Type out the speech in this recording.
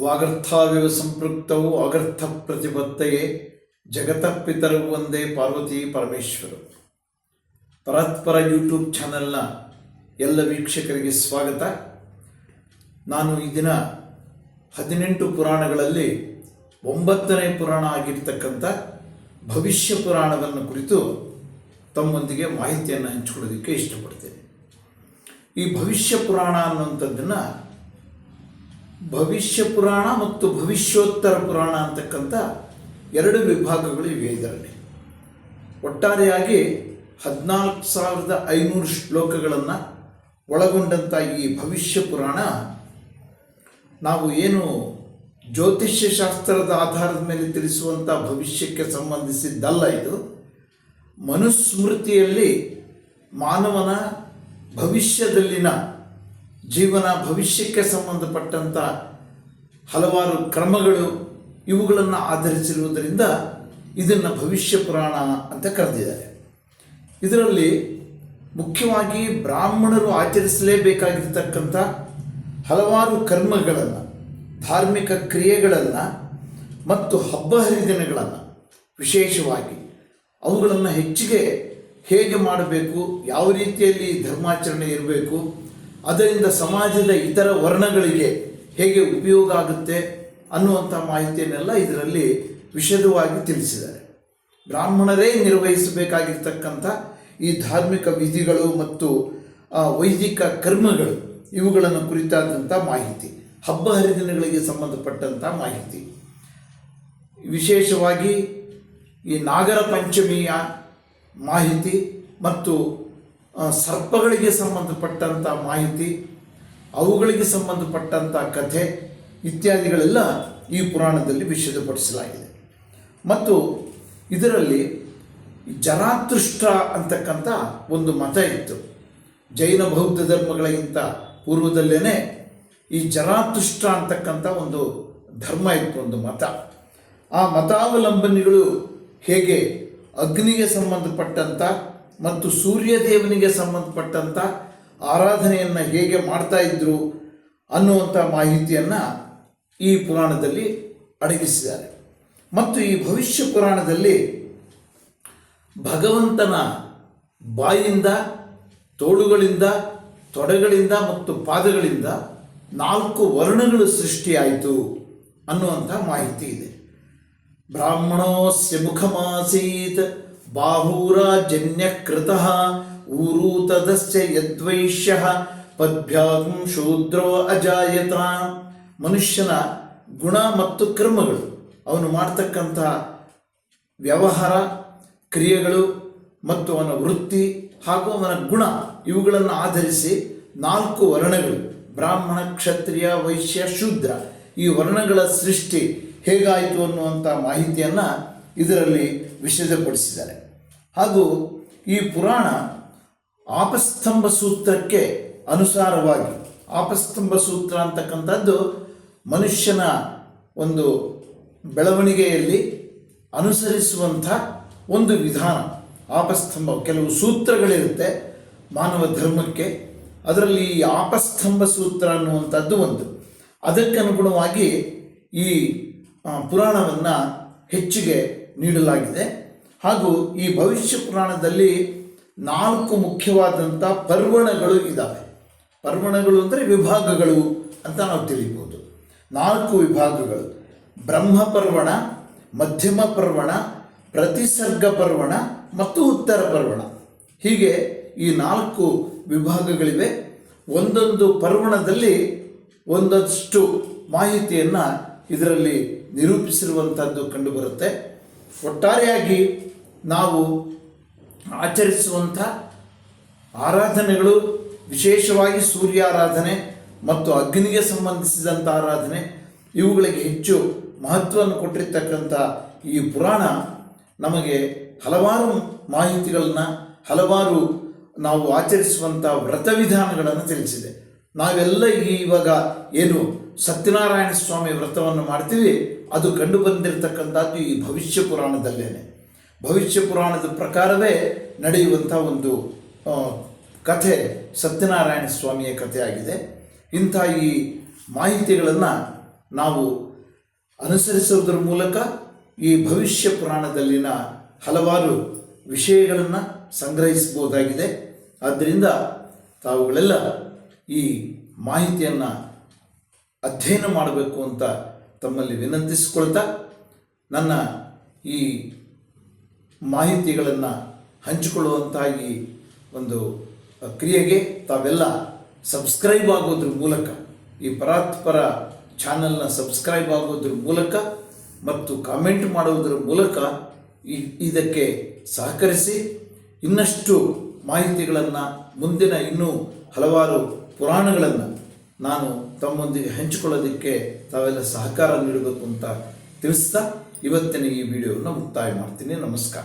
ವಾಗರ್ಥಾವಿವ ಸಂಪೃಕ್ತವು ಅಗರ್ಥ ಪ್ರತಿಪತ್ತಯೇ ಜಗತ ಪಿತರವು ಒಂದೇ ಪಾರ್ವತಿ ಪರಮೇಶ್ವರು. ಪರತ್ಪರ ಯೂಟ್ಯೂಬ್ ಚಾನೆಲ್ನ ಎಲ್ಲ ವೀಕ್ಷಕರಿಗೆ ಸ್ವಾಗತ. ನಾನು ಈ ದಿನ ಹದಿನೆಂಟು ಪುರಾಣಗಳಲ್ಲಿ ಒಂಬತ್ತನೇ ಪುರಾಣ ಆಗಿರ್ತಕ್ಕಂಥ ಭವಿಷ್ಯ ಪುರಾಣವನ್ನು ಕುರಿತು ತಮ್ಮೊಂದಿಗೆ ಮಾಹಿತಿಯನ್ನು ಹಂಚಿಕೊಳ್ಳೋದಕ್ಕೆ ಇಷ್ಟಪಡ್ತೇನೆ. ಈ ಭವಿಷ್ಯ ಪುರಾಣ ಅನ್ನುವಂಥದ್ದನ್ನು ಭವಿಷ್ಯ ಪುರಾಣ ಮತ್ತು ಭವಿಷ್ಯೋತ್ತರ ಪುರಾಣ ಅಂತಕ್ಕಂಥ ಎರಡು ವಿಭಾಗಗಳು ಇವೆ ಇದರಲ್ಲಿ. ಒಟ್ಟಾರೆಯಾಗಿ ಹದಿನಾಲ್ಕು ಸಾವಿರದ ಐನೂರು ಶ್ಲೋಕಗಳನ್ನು ಒಳಗೊಂಡಂಥ ಈ ಭವಿಷ್ಯ ಪುರಾಣ ನಾವು ಏನು ಜ್ಯೋತಿಷ್ಯ ಶಾಸ್ತ್ರದ ಆಧಾರದ ಮೇಲೆ ತಿಳಿಸುವಂಥ ಭವಿಷ್ಯಕ್ಕೆ ಸಂಬಂಧಿಸಿದ್ದಲ್ಲ ಇದು. ಮನುಸ್ಮೃತಿಯಲ್ಲಿ ಮಾನವನ ಭವಿಷ್ಯದಲ್ಲಿನ ಜೀವನ, ಭವಿಷ್ಯಕ್ಕೆ ಸಂಬಂಧಪಟ್ಟಂಥ ಹಲವಾರು ಕ್ರಮಗಳು ಇವುಗಳನ್ನು ಆಧರಿಸಿರುವುದರಿಂದ ಇದನ್ನು ಭವಿಷ್ಯ ಪುರಾಣ ಅಂತ ಕರೆದಿದ್ದಾರೆ. ಇದರಲ್ಲಿ ಮುಖ್ಯವಾಗಿ ಬ್ರಾಹ್ಮಣರು ಆಚರಿಸಲೇಬೇಕಾಗಿರ್ತಕ್ಕಂಥ ಹಲವಾರು ಕರ್ಮಗಳನ್ನು, ಧಾರ್ಮಿಕ ಕ್ರಿಯೆಗಳನ್ನು ಮತ್ತು ಹಬ್ಬ ಹರಿದಿನಗಳನ್ನು ವಿಶೇಷವಾಗಿ ಅವುಗಳನ್ನು ಹೆಚ್ಚಿಗೆ ಹೇಗೆ ಮಾಡಬೇಕು, ಯಾವ ರೀತಿಯಲ್ಲಿ ಧರ್ಮಾಚರಣೆ ಇರಬೇಕು ಅದರಿಂದ ಸಮಾಜದ ಇತರ ವರ್ಣಗಳಿಗೆ ಹೇಗೆ ಉಪಯೋಗ ಆಗುತ್ತೆ ಅನ್ನುವಂಥ ಮಾಹಿತಿಯನ್ನೆಲ್ಲ ಇದರಲ್ಲಿ ವಿಶದವಾಗಿ ತಿಳಿಸಿದ್ದಾರೆ. ಬ್ರಾಹ್ಮಣರೇ ನಿರ್ವಹಿಸಬೇಕಾಗಿರ್ತಕ್ಕಂಥ ಈ ಧಾರ್ಮಿಕ ವಿಧಿಗಳು ಮತ್ತು ವೈದಿಕ ಕರ್ಮಗಳು ಇವುಗಳನ್ನು ಕುರಿತಾದಂಥ ಮಾಹಿತಿ, ಹಬ್ಬ ಹರಿದಿನಗಳಿಗೆ ಸಂಬಂಧಪಟ್ಟಂಥ ಮಾಹಿತಿ. ವಿಶೇಷವಾಗಿ ಈ ನಾಗರ ಪಂಚಮಿಯ ಮಾಹಿತಿ ಮತ್ತು ಸರ್ಪಗಳಿಗೆ ಸಂಬಂಧಪಟ್ಟಂಥ ಮಾಹಿತಿ, ಅವುಗಳಿಗೆ ಸಂಬಂಧಪಟ್ಟಂಥ ಕಥೆ ಇತ್ಯಾದಿಗಳೆಲ್ಲ ಈ ಪುರಾಣದಲ್ಲಿ ವಿಷದಪಡಿಸಲಾಗಿದೆ ಮತ್ತು ಇದರಲ್ಲಿ ಜರಾತೃಷ್ಟ ಅಂತಕ್ಕಂಥ ಒಂದು ಮತ ಇತ್ತು. ಜೈನ ಬೌದ್ಧ ಧರ್ಮಗಳಿಗಿಂತ ಪೂರ್ವದಲ್ಲೇ ಈ ಜರಾತುಷ್ಟ ಅಂತಕ್ಕಂಥ ಒಂದು ಧರ್ಮ ಇತ್ತು, ಒಂದು ಮತ. ಆ ಮತಾವಲಂಬನೆಗಳು ಹೇಗೆ ಅಗ್ನಿಗೆ ಸಂಬಂಧಪಟ್ಟಂಥ ಮತ್ತು ಸೂರ್ಯ ದೇವನಿಗೆ ಸಂಬಂಧಪಟ್ಟಂಥ ಆರಾಧನೆಯನ್ನು ಹೇಗೆ ಮಾಡ್ತಾ ಇದ್ರು ಅನ್ನುವಂಥ ಮಾಹಿತಿಯನ್ನು ಈ ಪುರಾಣದಲ್ಲಿ ಅಡಗಿಸಿದ್ದಾರೆ. ಮತ್ತು ಈ ಭವಿಷ್ಯ ಪುರಾಣದಲ್ಲಿ ಭಗವಂತನ ಬಾಯಿಂದ, ತೋಳುಗಳಿಂದ, ತೊಡೆಗಳಿಂದ ಮತ್ತು ಪಾದಗಳಿಂದ ನಾಲ್ಕು ವರ್ಣಗಳು ಸೃಷ್ಟಿಯಾಯಿತು ಅನ್ನುವಂಥ ಮಾಹಿತಿ ಇದೆ. ಬ್ರಾಹ್ಮಣೋಸ್ಯ ಮುಖಮಾಸೀತ್. ಬಾಹೂರಾಜನ್ಯ ಕೃತಃ ಊರೂತದಸ್ಯ ಪದ್ಭ್ಯಾಂ ಶೂದ್ರೋ ಅಜಾಯತ ಮನುಷ್ಯನ ಗುಣ ಮತ್ತು ಕರ್ಮಗಳು, ಅವನು ಮಾಡ್ತಕ್ಕಂತಹ ವ್ಯವಹಾರ, ಕ್ರಿಯೆಗಳು ಮತ್ತು ಅವನ ವೃತ್ತಿ ಹಾಗೂ ಅವನ ಗುಣ, ಇವುಗಳನ್ನು ಆಧರಿಸಿ ನಾಲ್ಕು ವರ್ಣಗಳು, ಬ್ರಾಹ್ಮಣ, ಕ್ಷತ್ರಿಯ, ವೈಶ್ಯ, ಶೂದ್ರ. ಈ ವರ್ಣಗಳ ಸೃಷ್ಟಿ ಹೇಗಾಯಿತು ಅನ್ನುವಂಥ ಮಾಹಿತಿಯನ್ನು ಇದರಲ್ಲಿ ವಿಶೇಷಪಡಿಸಿದ್ದಾರೆ. ಹಾಗೂ ಈ ಪುರಾಣ ಆಪಸ್ತಂಭ ಸೂತ್ರಕ್ಕೆ ಅನುಸಾರವಾಗಿ, ಆಪಸ್ತಂಭ ಸೂತ್ರ ಅಂತಕ್ಕಂಥದ್ದು ಮನುಷ್ಯನ ಒಂದು ಬೆಳವಣಿಗೆಯಲ್ಲಿ ಅನುಸರಿಸುವಂಥ ಒಂದು ವಿಧಾನ. ಆಪಸ್ತಂಭ ಕೆಲವು ಸೂತ್ರಗಳಿರುತ್ತೆ ಮಾನವ ಧರ್ಮಕ್ಕೆ. ಅದರಲ್ಲಿ ಈ ಆಪಸ್ತಂಭ ಸೂತ್ರ ಅನ್ನುವಂಥದ್ದು ಒಂದು. ಅದಕ್ಕನುಗುಣವಾಗಿ ಈ ಪುರಾಣವನ್ನು ಹೆಚ್ಚಿಗೆ ನೀಡಲಾಗಿದೆ. ಹಾಗೂ ಈ ಭವಿಷ್ಯ ಪುರಾಣದಲ್ಲಿ ನಾಲ್ಕು ಮುಖ್ಯವಾದಂಥ ಪರ್ವಣಗಳು ಇದ್ದಾವೆ ಪರ್ವಣಗಳು ಅಂದರೆ ವಿಭಾಗಗಳು ಅಂತ ನಾವು ತಿಳಿಬೋದು. ನಾಲ್ಕು ವಿಭಾಗಗಳು. ಬ್ರಹ್ಮ ಪರ್ವಣ, ಮಧ್ಯಮ ಪರ್ವಣ, ಪ್ರತಿಸರ್ಗ ಪರ್ವಣ ಮತ್ತು ಉತ್ತರ ಪರ್ವಣ. ಹೀಗೆ ಈ ನಾಲ್ಕು ವಿಭಾಗಗಳಿವೆ. ಒಂದೊಂದು ಪರ್ವಣದಲ್ಲಿ ಒಂದಷ್ಟು ಮಾಹಿತಿಯನ್ನು ಇದರಲ್ಲಿ ನಿರೂಪಿಸಿರುವಂಥದ್ದು ಕಂಡುಬರುತ್ತೆ. ಒಟ್ಟಾರೆಯಾಗಿ ನಾವು ಆಚರಿಸುವಂಥ ಆರಾಧನೆಗಳು, ವಿಶೇಷವಾಗಿ ಸೂರ್ಯ ಆರಾಧನೆ ಮತ್ತು ಅಗ್ನಿಗೆ ಸಂಬಂಧಿಸಿದಂಥ ಆರಾಧನೆ, ಇವುಗಳಿಗೆ ಹೆಚ್ಚು ಮಹತ್ವವನ್ನು ಕೊಟ್ಟಿರ್ತಕ್ಕಂಥ ಈ ಪುರಾಣ ನಮಗೆ ಹಲವಾರು ಮಾಹಿತಿಗಳನ್ನು, ಹಲವಾರು ನಾವು ಆಚರಿಸುವಂಥ ವ್ರತ ವಿಧಾನಗಳನ್ನು ತಿಳಿಸಿದೆ. ನಾವೆಲ್ಲ ಇವಾಗ ಏನು ಸತ್ಯನಾರಾಯಣ ಸ್ವಾಮಿ ವ್ರತವನ್ನು ಮಾಡ್ತೀವಿ, ಅದು ಕಂಡು ಬಂದಿರತಕ್ಕಂಥದ್ದು ಈ ಭವಿಷ್ಯ ಪುರಾಣದಲ್ಲೇನೆ. ಭವಿಷ್ಯ ಪುರಾಣದ ಪ್ರಕಾರವೇ ನಡೆಯುವಂಥ ಒಂದು ಕಥೆ ಸತ್ಯನಾರಾಯಣ ಸ್ವಾಮಿಯ ಕಥೆಯಾಗಿದೆ. ಇಂಥ ಈ ಮಾಹಿತಿಗಳನ್ನು ನಾವು ಅನುಸರಿಸುವುದರ ಮೂಲಕ ಈ ಭವಿಷ್ಯ ಪುರಾಣದಲ್ಲಿನ ಹಲವಾರು ವಿಷಯಗಳನ್ನು ಸಂಗ್ರಹಿಸಬಹುದಾಗಿದೆ. ಆದ್ದರಿಂದ ತಾವುಗಳೆಲ್ಲ ಈ ಮಾಹಿತಿಯನ್ನು ಅಧ್ಯಯನ ಮಾಡಬೇಕು ಅಂತ ತಮ್ಮಲ್ಲಿ ವಿನಂತಿಸಿಕೊಳ್ತಾ ನನ್ನ ಈ ಮಾಹಿತಿಗಳನ್ನು ಹಂಚಿಕೊಳ್ಳುವಂಥ ಈ ಒಂದು ಕ್ರಿಯೆಗೆ ತಾವೆಲ್ಲ ಸಬ್ಸ್ಕ್ರೈಬ್ ಆಗೋದ್ರ ಮೂಲಕ ಈ ಪರಾತ್ಪರ ಚಾನಲ್ನ ಸಬ್ಸ್ಕ್ರೈಬ್ ಆಗೋದ್ರ ಮೂಲಕ ಮತ್ತು ಕಾಮೆಂಟ್ ಮಾಡುವುದರ ಮೂಲಕ ಇದಕ್ಕೆ ಸಹಕರಿಸಿ ಇನ್ನಷ್ಟು ಮಾಹಿತಿಗಳನ್ನು ಮುಂದಿನ ಇನ್ನೂ ಹಲವಾರು ಪುರಾಣಗಳನ್ನು ನಾನು ತಮ್ಮೊಂದಿಗೆ ಹಂಚಿಕೊಳ್ಳೋದಕ್ಕೆ ತಾವೆಲ್ಲ ಸಹಕಾರ ನೀಡಬೇಕು ಅಂತ ತಿಳಿಸ್ತಾ ಇವತ್ತಿನ ಈ ವಿಡಿಯೋವನ್ನು ಮುಕ್ತಾಯ ಮಾಡ್ತೀನಿ. ನಮಸ್ಕಾರ.